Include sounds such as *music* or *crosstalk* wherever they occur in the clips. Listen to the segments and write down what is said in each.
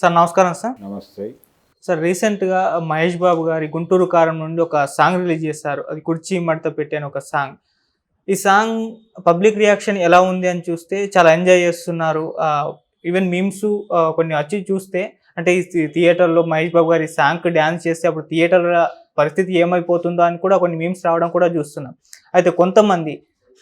Sir నమస్కారం sir. నమస్తే. Sir రీసెంట్గా మహేష్ బాబు గారి గుంటూరు కారం నుండి ఒక సాంగ్ రిలీజ్ చేశారు. అది కుర్చీ మడత పెట్టాను ఒక సాంగ్. ఈ సాంగ్ పబ్లిక్ రియాక్షన్ ఎలా ఉంది అని చూస్తే చాలా ఎంజాయ్ చేస్తున్నారు. ఈవెన్ మీమ్స్ కొన్ని వచ్చి చూస్తే అంటే ఈ థియేటర్లో మహేష్ బాబు గారి సాంగ్ డ్యాన్స్ చేస్తే అప్పుడు థియేటర్ పరిస్థితి ఏమైపోతుందో అని కూడా కొన్ని మీమ్స్ రావడం కూడా చూస్తున్నాం. అయితే కొంతమంది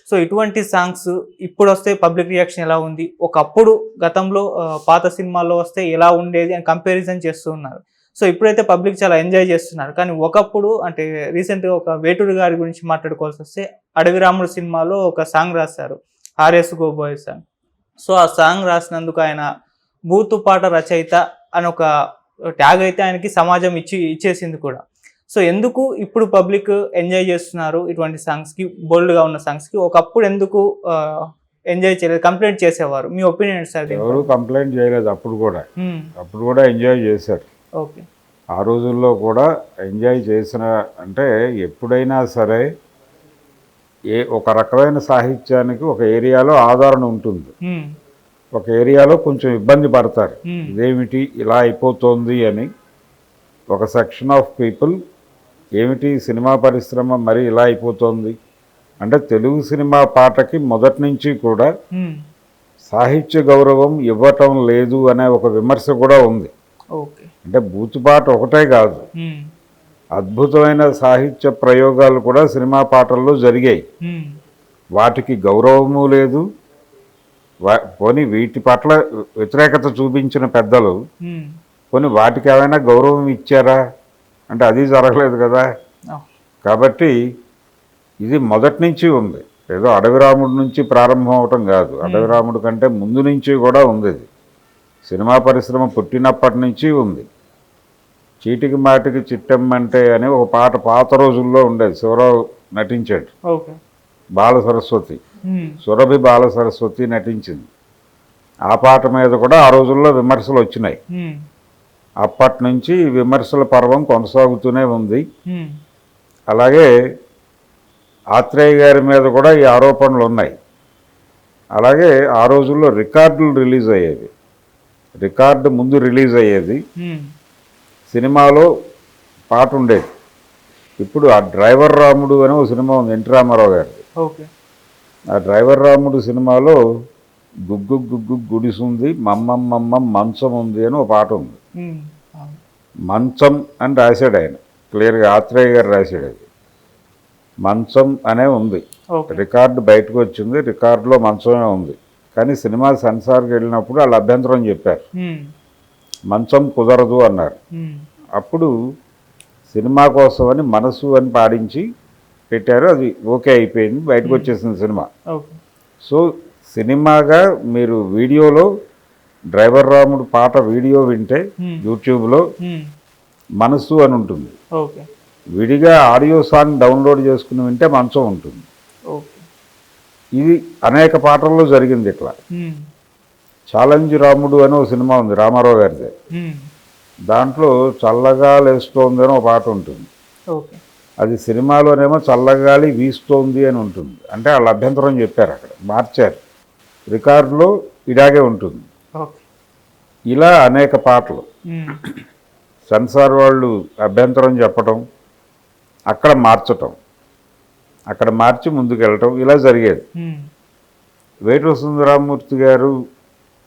సో ఇటువంటి సాంగ్స్ ఇప్పుడు వస్తే పబ్లిక్ రియాక్షన్ ఎలా ఉంది? ఒకప్పుడు గతంలో పాత సినిమాల్లో వస్తే ఎలా ఉండేది అని కంపారిజన్ చేస్తూ ఉన్నారు. సో ఇప్పుడైతే పబ్లిక్ చాలా ఎంజాయ్ చేస్తున్నారు. కానీ ఒకప్పుడు అంటే రీసెంట్గా ఒక వేటూరు గారి గురించి మాట్లాడుకోవాల్సి వస్తే అడవి రాముడు సినిమాలో ఒక సాంగ్ రాశారు ఆర్ఎస్ గోబోయ్ సాంగ్. సో ఆ సాంగ్ రాసినందుకు ఆయన బూతు పాట రచయిత అని ఒక ట్యాగ్ అయితే ఆయనకి సమాజం ఇచ్చి ఇచ్చేసింది కూడా. సో ఎందుకు ఇప్పుడు పబ్లిక్ ఎంజాయ్ చేస్తున్నారు ఇటువంటి సాంగ్స్కి బోల్డ్గా ఉన్న సాంగ్స్కి ఒకప్పుడు ఎందుకు ఎంజాయ్ చేయలేదు కంప్లైంట్ చేసేవారు? మీ ఒపీనియన్ సార్ ఎవరు కంప్లైంట్ చేయలేదు అప్పుడు కూడా. అప్పుడు కూడా ఎంజాయ్ చేశారు. ఓకే. ఆ రోజుల్లో కూడా ఎంజాయ్ చేసిన అంటే ఎప్పుడైనా సరే ఏ ఒక రకమైన సాహిత్యానికి ఒక ఏరియాలో ఆదరణ ఉంటుంది. ఒక ఏరియాలో కొంచెం ఇబ్బంది పడతారు. ఇదేమిటి ఇలా అయిపోతుంది అని ఒక సెక్షన్ ఆఫ్ పీపుల్ ఏమిటి సినిమా పరిశ్రమ మరి ఇలా అయిపోతుంది? అంటే తెలుగు సినిమా పాటకి మొదటి నుంచి కూడా సాహిత్య గౌరవం ఇవ్వటం లేదు అనే ఒక విమర్శ కూడా ఉంది. అంటే బూతుపాట ఒకటే కాదు. అద్భుతమైన సాహిత్య ప్రయోగాలు కూడా సినిమా పాటల్లో జరిగాయి. వాటికి గౌరవము లేదు. పోనీ వీటి పట్ల వ్యతిరేకత చూపించిన పెద్దలు పోనీ వాటికి ఏమైనా గౌరవం ఇచ్చారా? అంటే అది జరగలేదు కదా. కాబట్టి ఇది మొదటి నుంచి ఉంది. ఏదో అడవిరాముడి నుంచి ప్రారంభం అవటం కాదు. అడవిరాముడి కంటే ముందు నుంచి కూడా ఉంది ఇది. సినిమా పరిశ్రమ పుట్టినప్పటి నుంచి ఉంది. చీటికి మాటికి చిట్టమ్మంటే అని ఒక పాట పాత రోజుల్లో ఉండేది. శివరావు నటించాడు. బాల సరస్వతి. సురభి బాల సరస్వతి నటించింది. ఆ పాట మీద కూడా ఆ రోజుల్లో విమర్శలు వచ్చినాయి. అప్పటి నుంచి విమర్శల పర్వం కొనసాగుతూనే ఉంది. అలాగే ఆత్రేయ గారి మీద కూడా ఈ ఆరోపణలు ఉన్నాయి. అలాగే ఆ రోజుల్లో రికార్డులు రిలీజ్ అయ్యేవి. రికార్డు ముందు రిలీజ్ అయ్యేది. సినిమాలో పాట ఉండేది. ఇప్పుడు ఆ డ్రైవర్ రాముడు అనే ఒక సినిమా ఉంది ఎన్టీ రామారావు గారిది. ఓకే. ఆ డ్రైవర్ రాముడు సినిమాలో గుగ్గు గుగ్గు గుడిసుంది మమ్మం మమ్మం మంచం ఉంది అని ఒక పాట ఉంది మంచం అని రాశాడు ఆయన. క్లియర్గా ఆత్రేయ గారు రాశాడు అది. మంచం అనే ఉంది. రికార్డు బయటకు వచ్చింది రికార్డులో మంచమే ఉంది. కానీ సినిమా సెన్సార్కి వెళ్ళినప్పుడు వాళ్ళు అభ్యంతరం చెప్పారు. మంచం కుదరదు అన్నారు. అప్పుడు సినిమా కోసమని మనసు అని పాడించి పెట్టారు అది ఓకే అయిపోయింది బయటకు వచ్చేసింది సినిమా. సో సినిమాగా మీరు వీడియోలో డ్రైవర్ రాముడు పాట వీడియో వింటే యూట్యూబ్లో మనసు అని ఉంటుంది. విడిగా ఆడియో సాంగ్ డౌన్లోడ్ చేసుకుని వింటే మంచం ఉంటుంది. ఇది అనేక పాటల్లో జరిగింది ఇట్లా. ఛాలెంజ్ రాముడు అని ఒక సినిమా ఉంది రామారావు గారిది. దాంట్లో చల్లగా లేస్తోంది అని ఒక పాట ఉంటుంది. అది సినిమాలోనేమో చల్లగాలి వీస్తోంది అని ఉంటుంది. అంటే వాళ్ళ అభ్యంతరం చెప్పారు అక్కడ మార్చారు. రికార్డులో ఇలాగే ఉంటుంది. ఇలా అనేక పాటలు. సెన్సార్ వాళ్ళు అభ్యంతరం చెప్పటం అక్కడ మార్చటం అక్కడ మార్చి ముందుకు వెళ్ళటం ఇలా జరిగేది. వేటూరు సుందరామూర్తి గారు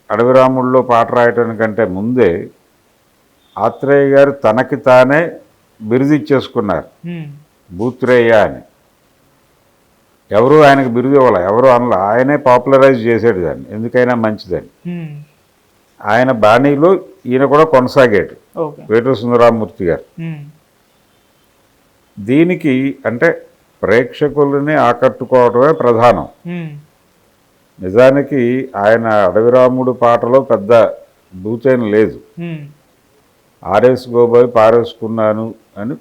అడవి రాముడిలో పాట రాయటానికంటే ముందే ఆత్రేయ గారు తనకి తానే బిరుదు ఇచ్చేసుకున్నారు బూత్రేయ అని. ఎవరు ఆయనకు బిరుదు ఇవ్వాలి? ఎవరు అనలా? ఆయనే పాపులరైజ్ చేసాడు దాన్ని. ఎందుకైనా మంచిదని. ఆయన బాణీలో ఈయన కూడా కొనసాగాడు. వేటూరు సుందరామూర్తి గారు. దీనికి అంటే ప్రేక్షకులని ఆకట్టుకోవడమే ప్రధానం. నిజానికి ఆయన అడవిరాముడు పాటలో పెద్ద బూతేం లేదు. ఆర్ఎస్ గోబాయ్ పారేసుకున్నాను అని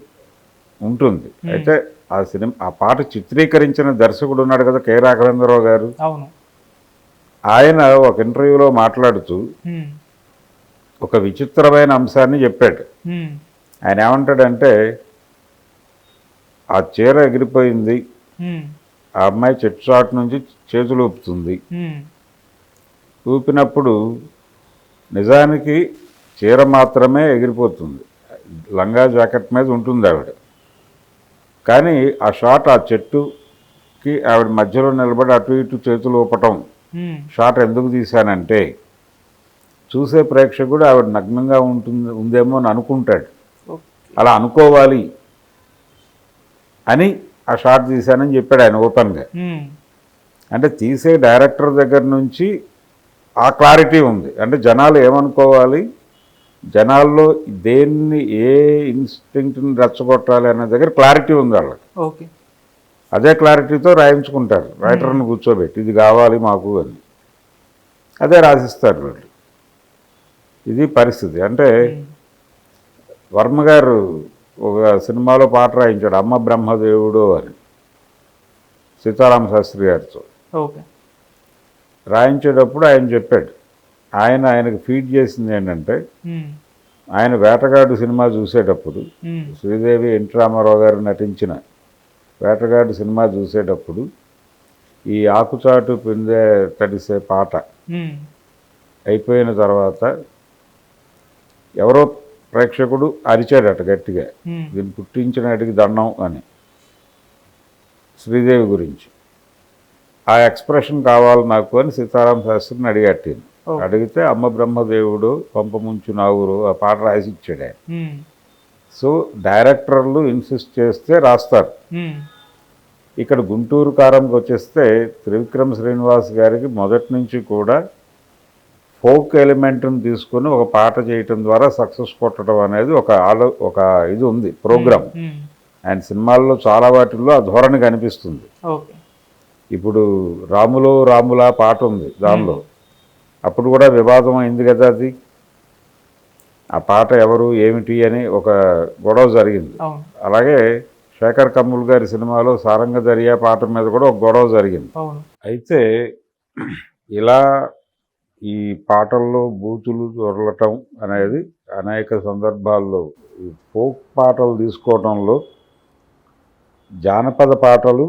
ఉంటుంది. అయితే ఆ సినిమా ఆ పాట చిత్రీకరించిన దర్శకుడు ఉన్నాడు కదా కె. రాఘవేంద్రరావు గారు. అవును. ఆయన ఒక ఇంటర్వ్యూలో మాట్లాడుతూ ఒక విచిత్రమైన అంశాన్ని చెప్పాడు. ఆయన ఏమంటాడంటే ఆ చీర ఎగిరిపోయింది. ఆ అమ్మాయి చెట్టు చాటు నుంచి చేతులు ఊపుతుంది. ఊపినప్పుడు నిజానికి చీర మాత్రమే ఎగిరిపోతుంది. లంగా జాకెట్ మీద ఉంటుంది ఆవిడ. కానీ ఆ షాట్ ఆ చెట్టుకి ఆవిడ మధ్యలో నిలబడి అటు ఇటు చేతులు ఊపటం. షాట్ ఎందుకు తీశానంటే చూసే ప్రేక్షకుడు ఆవిడ నగ్నంగా ఉంటుంది ఉందేమో అని అనుకుంటాడు. అలా అనుకోవాలి అని ఆ షాట్ తీశానని చెప్పాడు ఆయన ఓపెన్గా. అంటే తీసే డైరెక్టర్ దగ్గర నుంచి ఆ క్లారిటీ ఉంది. అంటే జనాలు ఏమనుకోవాలి? జనాల్లో దేన్ని ఏ ఇన్స్టింక్ట్ని రెచ్చగొట్టాలి అనే దగ్గర క్లారిటీ ఉంది వాళ్ళకి. ఓకే. అదే క్లారిటీతో రాయించుకుంటారు. రైటర్ని కూర్చోబెట్టి ఇది కావాలి మాకు అని. అదే రాసిస్తారు వాళ్ళు. ఇది పరిస్థితి. అంటే వర్మ గారు ఒక సినిమాలో పాట రాయించాడు అమ్మ బ్రహ్మదేవుడు అని. సీతారామ శాస్త్రి గారితో. ఓకే. రాయించేటప్పుడు ఆయన చెప్పాడు ఆయన ఆయనకు ఫీడ్ చేసింది ఏంటంటే ఆయన వేటగాడు సినిమా చూసేటప్పుడు శ్రీదేవి ఎన్టీ రామారావు గారు నటించిన వేటగాడు సినిమా చూసేటప్పుడు ఈ ఆకుచాటు పిందే తడిసే పాట అయిపోయిన తర్వాత ఎవరో ప్రేక్షకుడు అరిచాడట గట్టిగా. దీన్ని పుట్టించినటికి దండం అని. శ్రీదేవి గురించి. ఆ ఎక్స్ప్రెషన్ కావాలి నాకు అని సీతారాం శాస్త్రిని. ఓ. అడిగితే అమ్మ బ్రహ్మదేవుడు పంపముంచు నావురు ఆ పాట రాసి ఇచ్చాడు ఆయన సో డైరెక్టర్లు ఇన్సిస్ట్ చేస్తే రాస్తారు. ఇక్కడ గుంటూరు కారంకి వచ్చేస్తే త్రివిక్రమ్ శ్రీనివాస్ గారికి మొదటి నుంచి కూడా ఫోక్ ఎలిమెంట్ని తీసుకొని ఒక పాట చేయటం ద్వారా సక్సెస్ కొట్టడం అనేది ఒక ఆలో ఒక ఇది ఉంది ప్రోగ్రామ్ ఆయన సినిమాల్లో చాలా వాటిల్లో ఆ ధోరణి కనిపిస్తుంది. ఇప్పుడు రాములో రాములా పాట ఉంది దానిలో. అప్పుడు కూడా వివాదం అయింది కదా అది. ఆ పాట ఎవరు ఏమిటి అని ఒక గొడవ జరిగింది. అలాగే శేఖర్ కమ్ముల్ గారి సినిమాలో సారంగ దర్యా పాట మీద కూడా ఒక గొడవ జరిగింది. అయితే ఇలా ఈ పాటల్లో బూతులు దొరలటం అనేది అనేక సందర్భాల్లో ఈ ఫోక్ పాటలు తీసుకోవడంలో జానపద పాటలు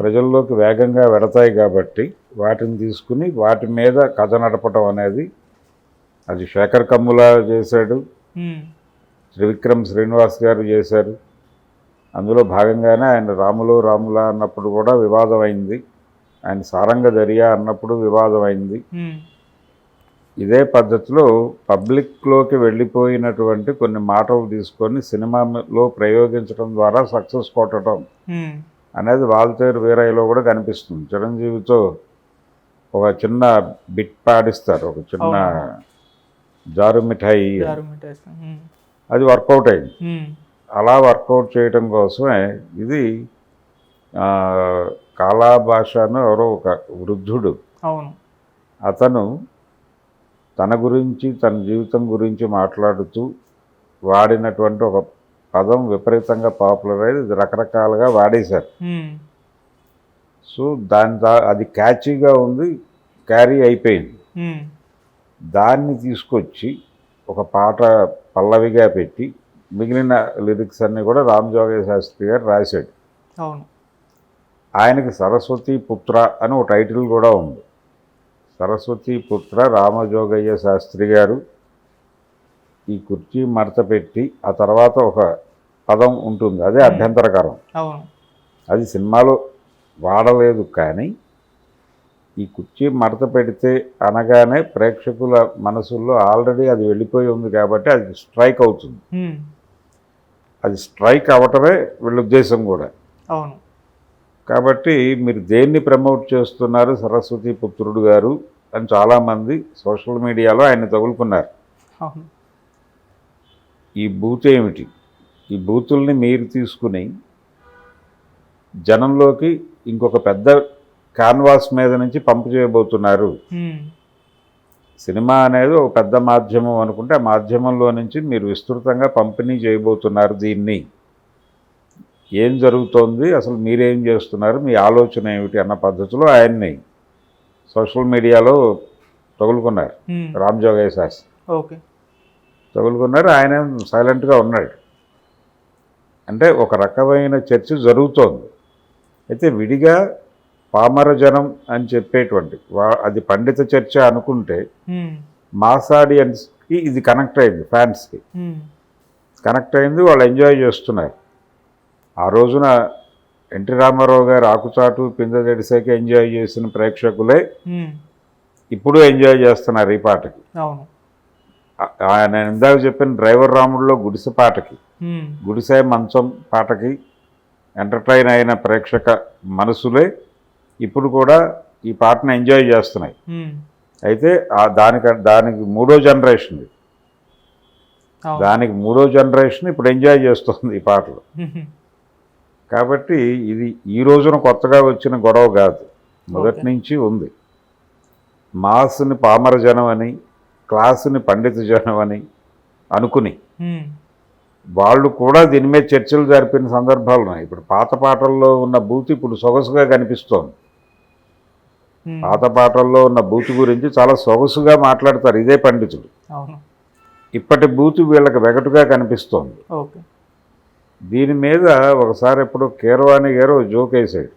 ప్రజల్లోకి వేగంగా వెడతాయి కాబట్టి వాటిని తీసుకుని వాటి మీద కథ నడపటం అనేది అది శేఖర్ కమ్ముల చేశాడు. త్రివిక్రమ్ శ్రీనివాస్ గారు చేశారు. అందులో భాగంగానే ఆయన రాములు రాముల అన్నప్పుడు కూడా వివాదం అయింది ఆయన సారంగ దర్యా అన్నప్పుడు వివాదం అయింది ఇదే పద్ధతిలో పబ్లిక్లోకి వెళ్ళిపోయినటువంటి కొన్ని మాటలు తీసుకొని సినిమాలో ప్రయోగించడం ద్వారా సక్సెస్ కొట్టడం అనేది వాల్తేరు వీరయ్యలో కూడా కనిపిస్తుంది. చిరంజీవితో ఒక చిన్న బిట్ పాడిస్తారు ఒక చిన్న. జారు మిఠాయి. అది వర్కౌట్ అయింది. అలా వర్కౌట్ చేయటం కోసమే ఇది ఆ, కాలా భాషను ఎవరో ఒక వృద్ధుడు అవును. అతను తన గురించి తన జీవితం గురించి మాట్లాడుతూ వాడినటువంటి ఒక పదం విపరీతంగా పాపులర్ అయ్యి రకరకాలుగా వాడేశారు. సో దాని దా అది క్యాచీగా ఉంది క్యారీ అయిపోయింది. దాన్ని తీసుకొచ్చి ఒక పాట పల్లవిగా పెట్టి మిగిలిన లిరిక్స్ అన్నీ కూడా రామ్ జోగయ్య శాస్త్రి గారు రాశాడు. అవును. ఆయనకి సరస్వతి పుత్ర అని ఒక టైటిల్ కూడా ఉంది. సరస్వతి పుత్ర రామజోగయ్య శాస్త్రి గారు ఈ కుర్చీ మడత పెట్టి ఆ తర్వాత ఒక పదం ఉంటుంది. అదే అభ్యంతరకరం. అవును. అది సినిమాలో వాడలేదు కానీ ఈ కుర్చీ మడత పెడితే అనగానే ప్రేక్షకుల మనసుల్లో ఆల్రెడీ అది వెళ్ళిపోయి ఉంది కాబట్టి అది స్ట్రైక్ అవుతుంది. అది స్ట్రైక్ అవ్వటమే వీళ్ళ ఉద్దేశం కూడా. అవును. కాబట్టి మీరు దేన్ని ప్రమోట్ చేస్తున్నారు? సరస్వతి పుత్రుడు గారు అని చాలామంది సోషల్ మీడియాలో ఆయన తగులుకున్నారు. ఈ బూత్ ఏమిటి? ఈ బూతుల్ని మీరు తీసుకుని జనంలోకి ఇంకొక పెద్ద కాన్వాస్ మీద నుంచి పంపు చేయబోతున్నారు. సినిమా అనేది ఒక పెద్ద మాధ్యమం అనుకుంటే ఆ మాధ్యమంలో నుంచి మీరు విస్తృతంగా పంపిణీ చేయబోతున్నారు దీన్ని. ఏం జరుగుతోంది? అసలు మీరేం చేస్తున్నారు? మీ ఆలోచన ఏమిటి అన్న పద్ధతిలో ఆయన్ని సోషల్ మీడియాలో తగులుకున్నారు. రామ్ జోగయ్య శాస్త్రి ఓకే. తగులుకున్నారు. ఆయన సైలెంట్గా ఉన్నాడు. అంటే ఒక రకమైన చర్చ జరుగుతోంది. అయితే విడిగా పామర జనం అని చెప్పేటువంటి అది పండిత చర్చ అనుకుంటే మాస్ ఆడియన్స్ ఇది కనెక్ట్ అయింది ఫ్యాన్స్కి కనెక్ట్ అయింది వాళ్ళు ఎంజాయ్ చేస్తున్నారు. ఆ రోజున ఎన్టీ రామారావు గారు ఆకుచాటు పిందె జడిసేకి ఎంజాయ్ చేసిన ప్రేక్షకులే ఇప్పుడు ఎంజాయ్ చేస్తున్నారు ఈ పాటకి. నేను ఇందాక చెప్పిన డ్రైవర్ రాముడిలో గుడిసె పాటకి గుడిసె మంచం పాటకి ఎంటర్టైన్ అయిన ప్రేక్షక మనసులే ఇప్పుడు కూడా ఈ పాటను ఎంజాయ్ చేస్తున్నాయి. అయితే ఆ దానికి దానికి మూడో జనరేషన్ దానికి మూడో జనరేషన్ ఇప్పుడు ఎంజాయ్ చేస్తుంది ఈ పాటలు. *laughs* కాబట్టి ఇది ఈ రోజున కొత్తగా వచ్చిన గొడవ కాదు. మొదటి. నుంచి ఉంది. మాస్ని పామర జనం అని క్లాసుని పండిత జనం అని అనుకుని వాళ్ళు కూడా దీని మీద చర్చలు జరిపిన సందర్భాలు ఉన్నాయి. ఇప్పుడు పాత పాటల్లో ఉన్న బూత్ ఇప్పుడు సొగసుగా కనిపిస్తోంది. పాత పాటల్లో ఉన్న బూత్ గురించి చాలా సొగసుగా మాట్లాడతారు ఇదే పండితుడు అవును. ఇప్పటి బూత్ వీళ్ళకి వెగటుగా కనిపిస్తోంది. దీని మీద ఒకసారి ఎప్పుడు కీరవాణి గారు జోక్ వేసాడు.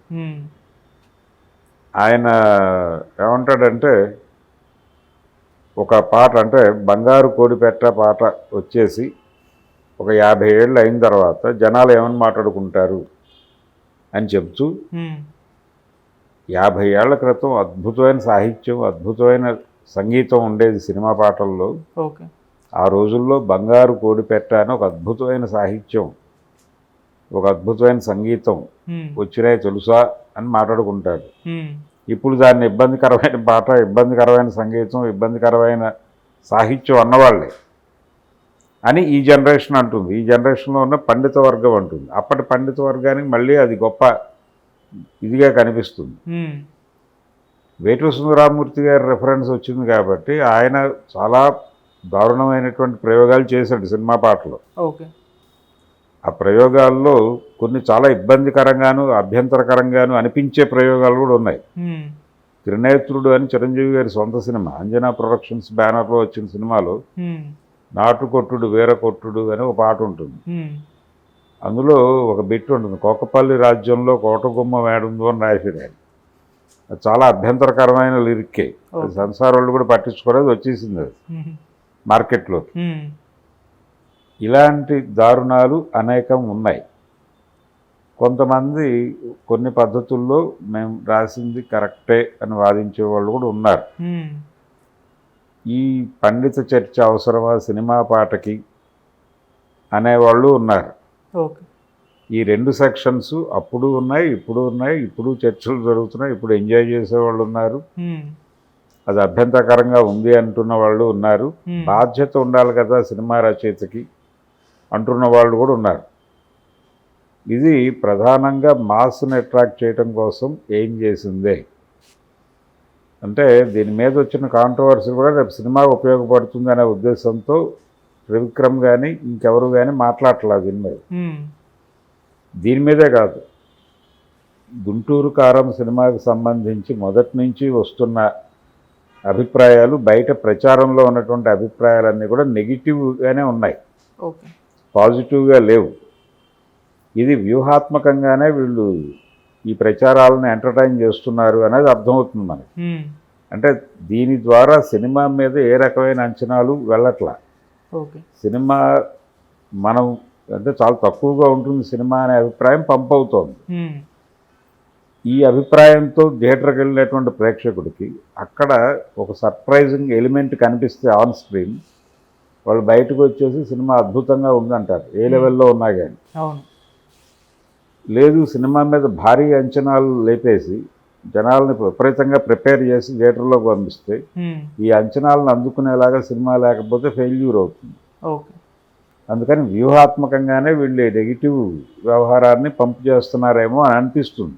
ఆయన ఏమంటాడంటే ఒక పాట అంటే బంగారు కోడిపెట్ట పాట వచ్చేసి ఒక యాభై ఏళ్ళు అయిన తర్వాత జనాలు ఏమని మాట్లాడుకుంటారు అని చెప్తూ యాభై ఏళ్ళ క్రితం అద్భుతమైన సాహిత్యం అద్భుతమైన సంగీతం ఉండేది సినిమా పాటల్లో. ఆ రోజుల్లో బంగారు కోడిపెట్ట అని ఒక అద్భుతమైన సాహిత్యం ఒక అద్భుతమైన సంగీతం వచ్చినాయి తెలుసా అని మాట్లాడుకుంటారు. ఇప్పుడు దాన్ని ఇబ్బందికరమైన పాట ఇబ్బందికరమైన సంగీతం ఇబ్బందికరమైన సాహిత్యం అన్నవాళ్ళే. అని ఈ జనరేషన్ అంటుంది. ఈ జనరేషన్లో ఉన్న పండిత వర్గం అంటుంది. అప్పటి పండిత వర్గానికి మళ్ళీ అది గొప్ప ఇదిగా కనిపిస్తుంది. వేటూరు సుందరామూర్తి గారి రెఫరెన్స్ వచ్చింది కాబట్టి ఆయన చాలా దారుణమైనటువంటి ప్రయోగాలు చేశాడు సినిమా పాటలో. ఓకే. ఆ ప్రయోగాల్లో కొన్ని చాలా ఇబ్బందికరంగాను అభ్యంతరకరంగాను అనిపించే ప్రయోగాలు కూడా ఉన్నాయి. త్రినేత్రుడు అని చిరంజీవి గారి సొంత సినిమా అంజనా ప్రొడక్షన్స్ బ్యానర్లో వచ్చిన సినిమాలో నాటుకొట్టుడు వీరకొట్టుడు అని ఒక పాట ఉంటుంది. అందులో ఒక బిట్ ఉంటుంది. కోకపల్లి రాజ్యంలో కోటగుమ్మ వేడుందో అని రాశాడు ఆయన. అది చాలా అభ్యంతరకరమైన లిరిక్కే. సంసార వాళ్ళు కూడా పట్టించుకోలేదు వచ్చేసింది అది. మార్కెట్లో ఇలాంటి దారుణాలు అనేకం ఉన్నాయి. కొంతమంది కొన్ని పద్ధతుల్లో మేము రాసింది కరెక్టే అని వాదించే వాళ్ళు కూడా ఉన్నారు. ఈ పండిత చర్చ అవసరమా సినిమా పాటకి అనేవాళ్ళు ఉన్నారు. ఈ రెండు సెక్షన్స్ అప్పుడు ఉన్నాయి ఇప్పుడు ఉన్నాయి ఇప్పుడు చర్చలు జరుగుతున్నాయి ఇప్పుడు ఎంజాయ్ చేసేవాళ్ళు ఉన్నారు. అది అభ్యంతరకరంగా ఉంది అంటున్న వాళ్ళు ఉన్నారు. బాధ్యత ఉండాలి కదా సినిమా రచయితకి అంటున్న వాళ్ళు కూడా ఉన్నారు. ఇది ప్రధానంగా మాస్ని అట్రాక్ట్ చేయడం కోసం ఏం చేసిందే? అంటే దీని మీద వచ్చిన కాంట్రవర్సీ కూడా రేపు సినిమా ఉపయోగపడుతుంది అనే ఉద్దేశంతో త్రివిక్రమ్ కానీ ఇంకెవరు కానీ మాట్లాడట్లేదు దీని మీద. దీని మీదే కాదు. గుంటూరు కారం సినిమాకి సంబంధించి మొదటి నుంచి వస్తున్న అభిప్రాయాలు బయట ప్రచారంలో ఉన్నటువంటి అభిప్రాయాలన్నీ కూడా నెగిటివ్గానే ఉన్నాయి. పాజిటివ్గా లేవు. ఇది వ్యూహాత్మకంగానే వీళ్ళు ఈ ప్రచారాలను ఎంటర్టైన్ చేస్తున్నారు అనేది అర్థమవుతుంది మనకి. అంటే దీని ద్వారా సినిమా మీద ఏ రకమైన అంచనాలు వెళ్ళట్లా. సినిమా మనం అంటే చాలా తక్కువగా ఉంటుంది సినిమా అనే అభిప్రాయం పంపవుతోంది ఉమ్, ఈ అభిప్రాయంతో థియేటర్కి వెళ్ళినటువంటి ప్రేక్షకుడికి అక్కడ ఒక సర్ప్రైజింగ్ ఎలిమెంట్ కనిపిస్తే ఆన్ స్క్రీన్ వాళ్ళు బయటకు వచ్చేసి సినిమా అద్భుతంగా ఉందంటారు. ఏ లెవెల్లో ఉన్నా కానీ లేదు సినిమా మీద భారీ అంచనాలు లేపేసి జనాల్ని విపరీతంగా ప్రిపేర్ చేసి థియేటర్లోకి పంపిస్తే ఈ అంచనాలను అందుకునేలాగా సినిమా లేకపోతే ఫెయిల్యూర్ అవుతుంది. అందుకని వ్యూహాత్మకంగానే వీళ్ళు నెగిటివ్ వ్యవహారాన్ని పంపు చేస్తున్నారేమో అని అనిపిస్తుంది.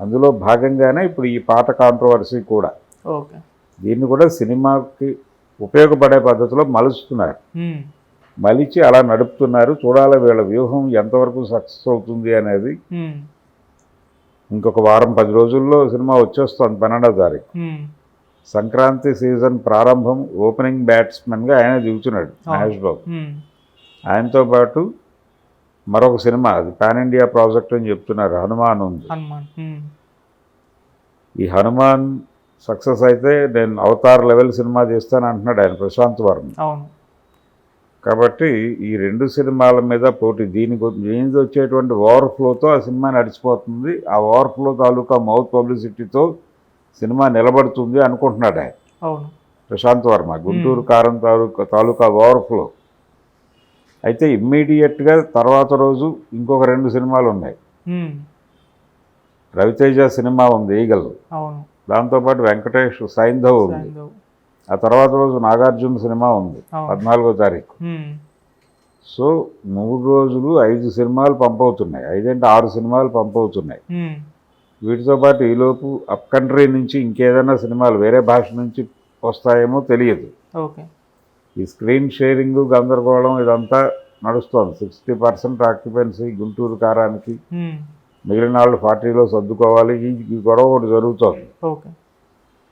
అందులో భాగంగానే ఇప్పుడు ఈ పాట కాంట్రవర్సీ కూడా. ఓకే. దీన్ని కూడా సినిమాకి ఉపయోగపడే పద్ధతిలో మలుస్తున్నారు మలిచి అలా నడుపుతున్నారు. చూడాలి వీళ్ళ వ్యూహం ఎంతవరకు సక్సెస్ అవుతుంది అనేది. ఇంకొక వారం పది రోజుల్లో సినిమా వచ్చేస్తుంది పన్నెండవ తారీఖు. సంక్రాంతి సీజన్ ప్రారంభం ఓపెనింగ్ బ్యాట్స్మెన్గా ఆయన దిగుతున్నాడు మహేష్ బాబు. ఆయనతో పాటు మరొక సినిమా అది పాన్ ఇండియా ప్రాజెక్ట్ అని చెప్తున్నారు హనుమాన్ ఉంది. ఈ హనుమాన్ సక్సెస్ అయితే నేను అవతార్ లెవెల్ సినిమా చేస్తాను అంటున్నాడు ఆయన ప్రశాంత్ వర్మ. అవును. కాబట్టి ఈ రెండు సినిమాల మీద పోటీ దీని గు- దీని నుంచి వచ్చేటువంటి ఓవర్ఫ్లోతో ఆ సినిమా నడిచిపోతుంది. ఆ ఓవర్ఫ్లో తాలూకా మౌత్ పబ్లిసిటీతో సినిమా నిలబడుతుంది అనుకుంటున్నాడు ఆయన. అవును. ప్రశాంత్ వర్మ గుంటూరు కారం తాలూకా తాలూకా ఓవర్ఫ్లో. అయితే ఇమ్మీడియట్గా తర్వాత రోజు ఇంకొక రెండు సినిమాలు ఉన్నాయి. రవితేజ సినిమా ఉంది ఈగల్. దాంతోపాటు వెంకటేష్ సైంధవ్ ఉంది. ఆ తర్వాత రోజు నాగార్జున సినిమా ఉంది. పద్నాలుగో తారీఖు. సో మూడు రోజులు ఐదు సినిమాలు పంపవుతున్నాయి ఐదంటే ఆరు సినిమాలు పంపవుతున్నాయి. వీటితో పాటు ఈలోపు అప్ కంట్రీ నుంచి ఇంకేదైనా సినిమాలు వేరే భాష నుంచి వస్తాయేమో తెలియదు. ఈ స్క్రీన్ షేరింగ్ గందరగోళం ఇదంతా నడుస్తోంది. సిక్స్టీ పర్సెంట్ ఆక్యుపెన్సీ గుంటూరు కారానికి. మిగిలిన వాళ్ళు ఫార్టీలో సర్దుకోవాలి. ఈ గొడవ ఒకటి జరుగుతోంది.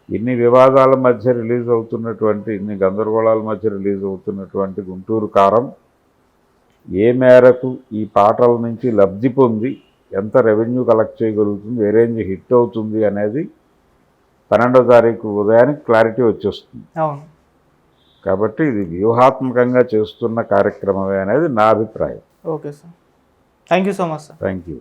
ఇన్ని వివాదాల మధ్య రిలీజ్ అవుతున్నటువంటి ఇన్ని గందరగోళాల మధ్య రిలీజ్ అవుతున్నటువంటి గుంటూరు కారం ఏ మేరకు ఈ పాటల నుంచి లబ్ధి పొంది ఎంత రెవెన్యూ కలెక్ట్ చేయగలుగుతుంది ఏ రేంజ్ హిట్ అవుతుంది అనేది పన్నెండో తారీఖు ఉదయానికి క్లారిటీ వచ్చేస్తుంది. అవును. కాబట్టి ఇది వ్యూహాత్మకంగా చేస్తున్న కార్యక్రమమే అనేది నా అభిప్రాయం. Okay sir. Thank you so much sir. Thank you